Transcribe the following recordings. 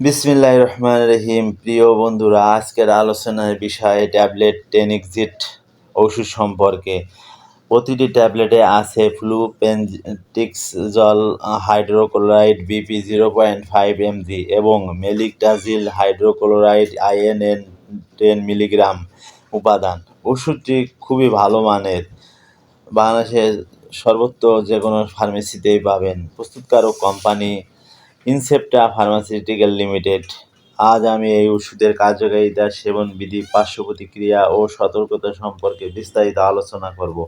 বিসমিল্লাহ রহমান রহিম। প্রিয় বন্ধুরা, আজকের আলোচনার বিষয়ে ট্যাবলেট টেনিক্সিট ওষুধ সম্পর্কে। প্রতিটি ট্যাবলেটে আছে flupentixol, hydrochloride, BP zero point five mg এবং মেলিকডাজিল হাইড্রোক্লোরাইড, আইএনএন টেন মিলিগ্রাম উপাদান। ওষুধটি খুবই ভালো মানের। বাংলাদেশের সর্বত্র যে কোনো ফার্মেসিতেই পাবেন। প্রস্তুতকারক কোম্পানি ইনসেপ্টা ফার্মাসিউটিক্যাল লিমিটেড। আজ আমি এই ওষুধের কার্যকারিতা, সেবন বিধি পার্শ্ব প্রতিক্রিয়া ও সতর্কতা সম্পর্কে বিস্তারিত আলোচনা করব।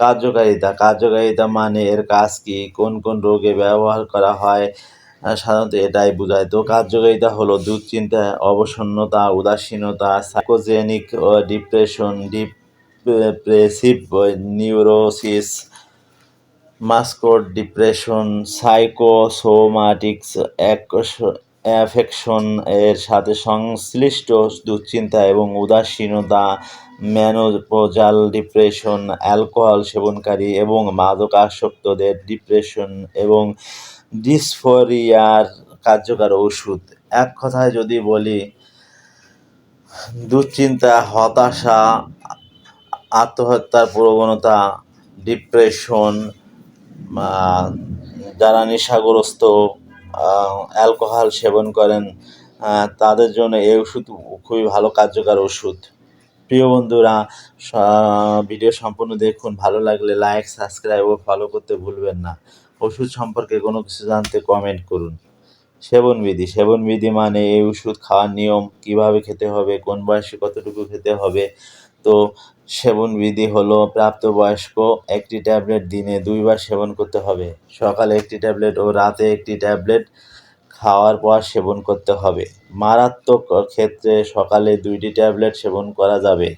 কার্যকারিতা। কার্যকারিতা মানে এর কাজ কি? কোন কোন রোগে ব্যবহার করা হয়? সাধারণত এটাই বোঝায়। তো কার্যকারিতা হলো দুশ্চিন্তা, অবসন্নতা, উদাসীনতা, সাইকোজেনিক ডিপ্রেশন, ডিপ্রেসিভ নিউরোসিস মাস্কোর ডিপ্রেশন, সাইকোসোমাটিক্স অ্যাফেকশন এর সাথে সংশ্লিষ্ট দুশ্চিন্তা এবং উদাসীনতা, ম্যানোপোজাল ডিপ্রেশন, অ্যালকোহল সেবনকারী এবং মাদকাসক্তদের ডিপ্রেশন এবং ডিসফোরিয়ার কার্যকর ওষুধ। এক কথায় যদি বলি, দুশ্চিন্তা, হতাশা, আত্মহত্যার প্রবণতা, ডিপ্রেশন যারা নেশাগ্রস্ত অ্যালকোহল সেবন করেন তাদের জন্য এই ওষুধ খুবই ভালো কার্যকর ওষুধ। প্রিয় বন্ধুরা ভিডিও সম্পূর্ণ দেখুন, ভালো লাগলে লাইক সাবস্ক্রাইব ও ফলো করতে ভুলবেন না। ওষুধ সম্পর্কে কোনো কিছু জানতে কমেন্ট করুন। সেবনবিধি সেবনবিধি মানে এই ওষুধ খাওয়ার নিয়ম, কীভাবে খেতে হবে, কোন বয়সে কতটুকু খেতে হবে তো সেবনবিধি হলো প্রাপ্তবয়স্ক একটি ট্যাবলেট দিনে দুইবার সেবন করতে হবে। সকালে একটি ট্যাবলেট ও রাতে একটি ট্যাবলেট খাওয়ার পর সেবন করতে হবে। মারাত্মক ক্ষেত্রে সকালে দুইটি ট্যাবলেট সেবন করা যাবে।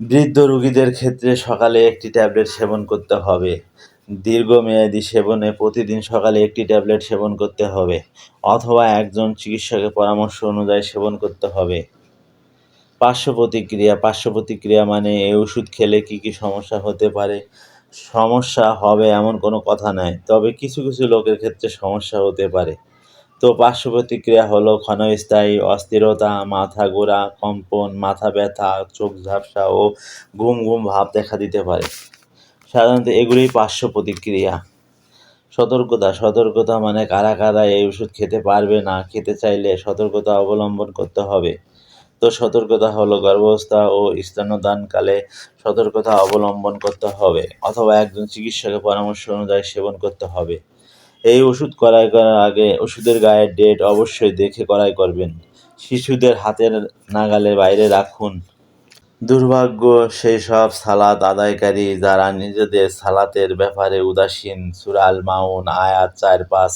বৃদ্ধ রোগীদের ক্ষেত্রে সকালে একটি ট্যাবলেট সেবন করতে হবে। দীর্ঘমেয়াদী সেবনে প্রতিদিন সকালে একটি ট্যাবলেট সেবন করতে হবে। অথবা একজন চিকিৎসকের পরামর্শ অনুযায়ী সেবন করতে হবে। পার্শ্ব প্রতিক্রিয়া পার্শ্ব প্রতিক্রিয়া মানে এই ওষুধ খেলে কী কী সমস্যা হতে পারে? সমস্যা হবে এমন কোনো কথা নাই, তবে কিছু কিছু লোকের ক্ষেত্রে সমস্যা হতে পারে। তো পার্শ্ব প্রতিক্রিয়া হলো ক্ষণস্থায়ী অস্থিরতা, মাথা ঘোরা, কম্পন, মাথা ব্যথা, চোখ ঝাপসা ও ঘুম ঘুম ভাব দেখা দিতে পারে। সাধারণত এগুলোই পার্শ্ব প্রতিক্রিয়া সতর্কতা সতর্কতা মানে কারা কারা এই ওষুধ খেতে পারবে না খেতে চাইলে সতর্কতা অবলম্বন করতে হবে। তো সতর্কতা হলো গর্ভাবস্থা ও স্তন্যদানকালে সতর্কতা অবলম্বন করতে হবে অথবা একজন চিকিৎসকের পরামর্শ অনুযায়ী সেবন করতে হবে। এই ওষুধ করাই করার আগে ওষুধের গায়ের ডেট অবশ্যই দেখে করাই করবেন। শিশুদের হাতের নাগালের বাইরে রাখুন। দুর্ভাগ্য সেই সব সালাত আদায়কারী যারা নিজেদের সালাতের ব্যাপারে উদাসীন, সুরাল মাউন, আয়াত চার পাঁচ